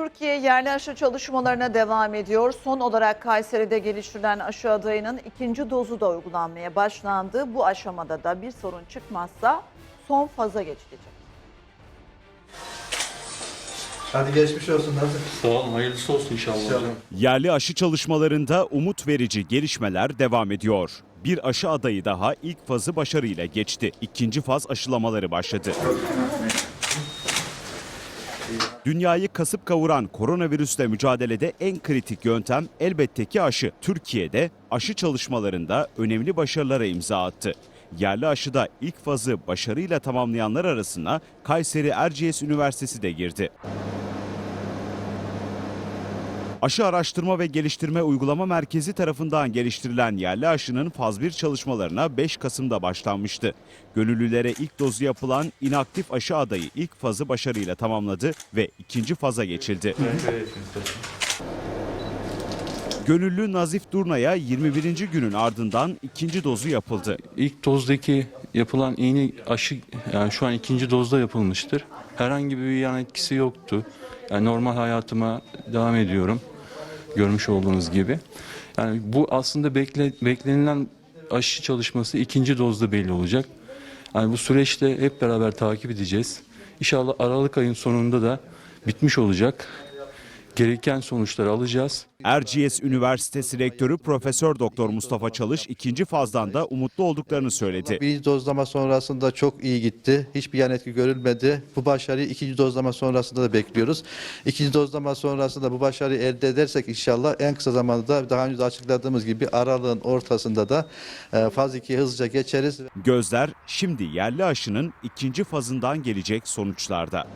Türkiye yerli aşı çalışmalarına devam ediyor. Son olarak Kayseri'de geliştirilen aşı adayının ikinci dozu da uygulanmaya başlandı. Bu aşamada da bir sorun çıkmazsa son faza geçilecek. Hadi geçmiş olsun nasıl? Sağ olun, hayırlısı olsun inşallah. hocam. Yerli aşı çalışmalarında umut verici gelişmeler devam ediyor. Bir aşı adayı daha ilk fazı başarıyla geçti. İkinci faz aşılamaları başladı. Dünyayı kasıp kavuran koronavirüsle mücadelede en kritik yöntem elbette ki aşı. Türkiye'de aşı çalışmalarında önemli başarılara imza attı. Yerli aşıda ilk fazı başarıyla tamamlayanlar arasına Kayseri Erciyes Üniversitesi de girdi. Aşı Araştırma ve Geliştirme Uygulama Merkezi tarafından geliştirilen yerli aşının faz 1 çalışmalarına 5 Kasım'da başlanmıştı. Gönüllülere ilk dozu yapılan inaktif aşı adayı ilk fazı başarıyla tamamladı ve ikinci faza geçildi. Gönüllü Nazif Durna'ya 21. günün ardından ikinci dozu yapıldı. İlk dozdaki yapılan iğne aşı yani şu an ikinci dozda yapılmıştır. Herhangi bir yan etkisi yoktu. Yani normal hayatıma devam ediyorum. Görmüş olduğunuz gibi. Yani bu aslında bekle, beklenilen aşı çalışması ikinci dozda belli olacak. Yani bu süreçte hep beraber takip edeceğiz. İnşallah Aralık ayın sonunda da bitmiş olacak. Gereken sonuçları alacağız. Erciyes Üniversitesi Rektörü Profesör Doktor Mustafa Çalış ikinci fazdan da umutlu olduklarını söyledi. Birinci dozlama sonrasında çok iyi gitti. Hiçbir yan etki görülmedi. Bu başarıyı ikinci dozlama sonrasında da bekliyoruz. İkinci dozlama sonrasında bu başarıyı elde edersek inşallah en kısa zamanda daha önce de açıkladığımız gibi aralığın ortasında da e, faz 2'ye hızlıca geçeriz. Gözler şimdi yerli aşının ikinci fazından gelecek sonuçlarda.